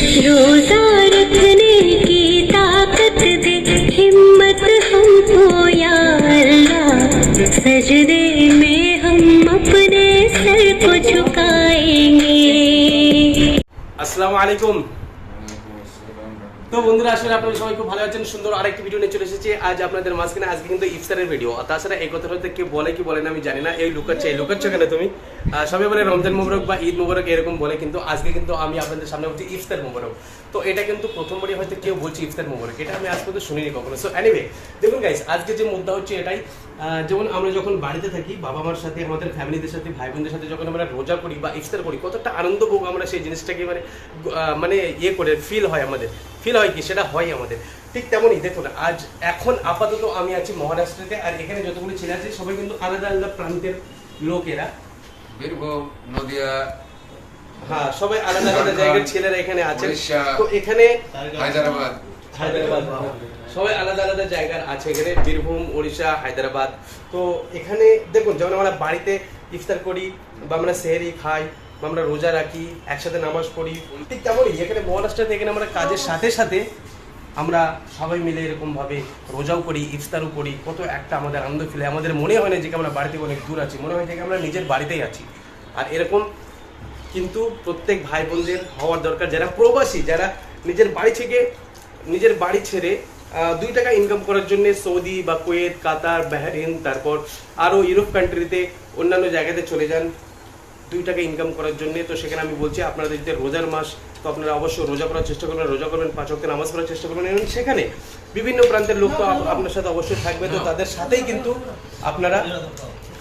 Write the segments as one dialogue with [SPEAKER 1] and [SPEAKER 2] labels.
[SPEAKER 1] रोजा रखने की ताकत दे, हिम्मत हमको या अल्लाह। सजदे में हम अपने सर को झुकाएँगे।
[SPEAKER 2] अस्सलाम वालेकुम তো বন্ধুরা আসলে আপনারা সবাই খুব ভালো আছেন। সুন্দর আরেকটি ভিডিও নিয়ে চলে এসেছি। আজ আপনাদের মাঝখানে, আজকে কিন্তু ইফতারের ভিডিও তাছাড়া এই কথাটা কে বলে, কি বলে না, আমি জানি না। এই লুকাচ্ছে, এই লুকাচ্ছ কেন তুমি? সবাই বলে রমজান মুবারক বা ঈদ মুবারক এরকম বলে, কিন্তু আজকে কিন্তু আমি আপনাদের সামনে বলছি ইফতার মুবারক। তো এটা কিন্তু প্রথমবারই হয়তো কেউ বলছে ইফতার মুবারক। এটা আমি আজ পর্যন্ত শুনিনি কখনো। সো এনিওয়ে দেখুন গাইস আজকে যে মুদ্রা হচ্ছে এটাই। যেমন আমরা যখন বাড়িতে থাকি, বাবা মার সাথে, আমাদের ফ্যামিলিদের সাথে ভাই বোনদের সাথে যখন আমরা রোজা করি বা ইফতার করি, কতটা আনন্দ ভোগ আমরা সেই জিনিসটাকে মানে মানে ইয়ে করে ফিল হয় আমাদের। ফিল হয় কি সেটা হয় আমাদের। ঠিক তেমনই দেখুন আজ এখন আপাতত আমি আছি মহারাষ্ট্রতে আর এখানে যতগুলো ছেলে আছে সবাই কিন্তু আলাদা আলাদা প্রান্তের লোকেরা
[SPEAKER 3] বীরভূম নদিয়া
[SPEAKER 2] হ্যাঁ সবাই আলাদা আলাদা জায়গার ছেলেরা এখানে আছে তো এখানে
[SPEAKER 3] হায়দ্রাবাদ।
[SPEAKER 2] হায়দ্রাবাদ সবাই আলাদা আলাদা জায়গার আছে এখানে বীরভূম ওড়িশা হায়দ্রাবাদ। তো এখানে দেখুন যেমন আমরা বাড়িতে ইফতার করি বা আমরা সেহরি খাই আমরা রোজা রাখি, একসাথে নামাজ পড়ি, ঠিক তেমনই এখানে মহারাষ্ট্রতে এখানে আমরা কাজের সাথে সাথে আমরা সবাই মিলে এরকম ভাবে রোজাও করি, ইফতারও করি। কত একটা আমাদের আনন্দ ফিলে আমাদের মনে হয় না যে আমরা বাড়িতে অনেক দূর আছি, মনে হয় যে আমরা নিজের বাড়িতেই আছি। আর এরকম কিন্তু প্রত্যেক ভাই বোনদের হওয়ার দরকার। যারা প্রবাসী, যারা নিজের বাড়ি থেকে, নিজের বাড়ি ছেড়ে দুই টাকা ইনকাম করার জন্য সৌদি বা কুয়েত, কাতার বাহরিন তারপর আরও ইউরোপ কান্ট্রিতে অন্যান্য জায়গাতে চলে যান। দুই টাকা ইনকাম করার জন্য। তো সেখানে আমি বলছি, আপনারা যদি রোজার মাস, তো আপনারা অবশ্যই রোজা করার চেষ্টা করবেন, রোজা করবেন, পাঁচ ওয়াক্ত নামাজ পড়ার চেষ্টা করবেন। এবং সেখানে বিভিন্ন প্রান্তের লোক তো আপ- আপনার সাথে অবশ্যই থাকবে। তো তাদের সাথেই কিন্তু আপনারা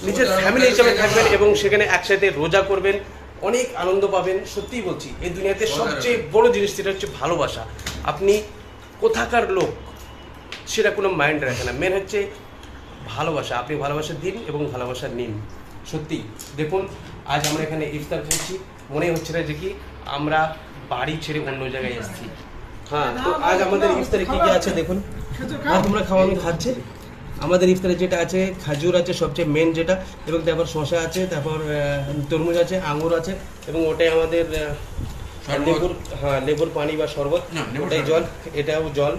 [SPEAKER 2] নিজের ফ্যামিলি হিসাবে থাকবেন এবং সেখানে একসাথে রোজা করবেন। অনেক আনন্দ পাবেন। সত্যিই বলছি, এই দুনিয়াতে সবচেয়ে বড় জিনিস যেটা হচ্ছে ভালোবাসা। আপনি কোথাকার লোক সেটা কোনো মাইন্ড রাখে না। মেন হচ্ছে ভালোবাসা। আপনি ভালোবাসা দিন এবং ভালোবাসা নিন। সত্যি দেখুন আজ আমরা এখানে ইফতার করছি মনে হচ্ছে না যে কি আমরা বাড়ি ছেড়ে অন্য জায়গায় এসেছি। হ্যাঁ তো আজ আমাদের ইফতারে কি কি আছে দেখুন। আর তোমরা খাওয়া আমি খাচ্ছে। আমাদের ইফতারে যেটা আছে খাজুর আছে সবচেয়ে মেন যেটা এবং তারপর শশা আছে তারপর আহ, তরমুজ আছে আঙুর আছে এবং ওটাই আমাদের লেবুর হ্যাঁ লেবুর পানি বা শরবত। ওটাই জল এটাও জল।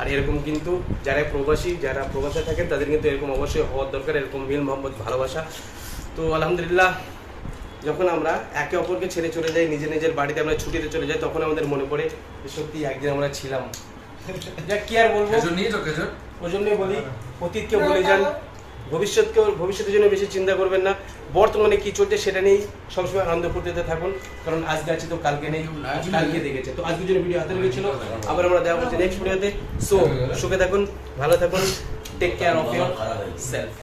[SPEAKER 2] আর এরকম কিন্তু যারা প্রবাসী যারা প্রবাসে থাকেন তাদের কিন্তু এরকম অবশ্যই হওয়ার দরকার এরকম মিল মোহাম্মদ ভালোবাসা। তো আলহামদুলিল্লাহ যখন আমরা একে অপরকে ছেড়ে চলে যাই নিজের নিজের বাড়িতে আমরা ছুটিতে চলে যাই তখন আমাদের মনে পড়ে যে সত্যি একদিন আমরা ছিলাম। যা কি আর বলব? ওই জন্যই বলি অতীতকে বলে যান। ভবিষ্যৎকেও ভবিষ্যতের জন্য বেশি চিন্তা করবেন না। বর্তমানে কি চলছে সেটা নিয়েই সবসময় আনন্দ করতে থাকুন, কারণ আজকে আছে তো, কালকে নেই, কালকে দেখেছে। তো আজকের জন্য ভিডিও হাতে লেগেছিল আবার আমরা দেখা হচ্ছে নেক্সট ভিডিওতে সো সুখে থাকুন, ভালো থাকুন take care of your self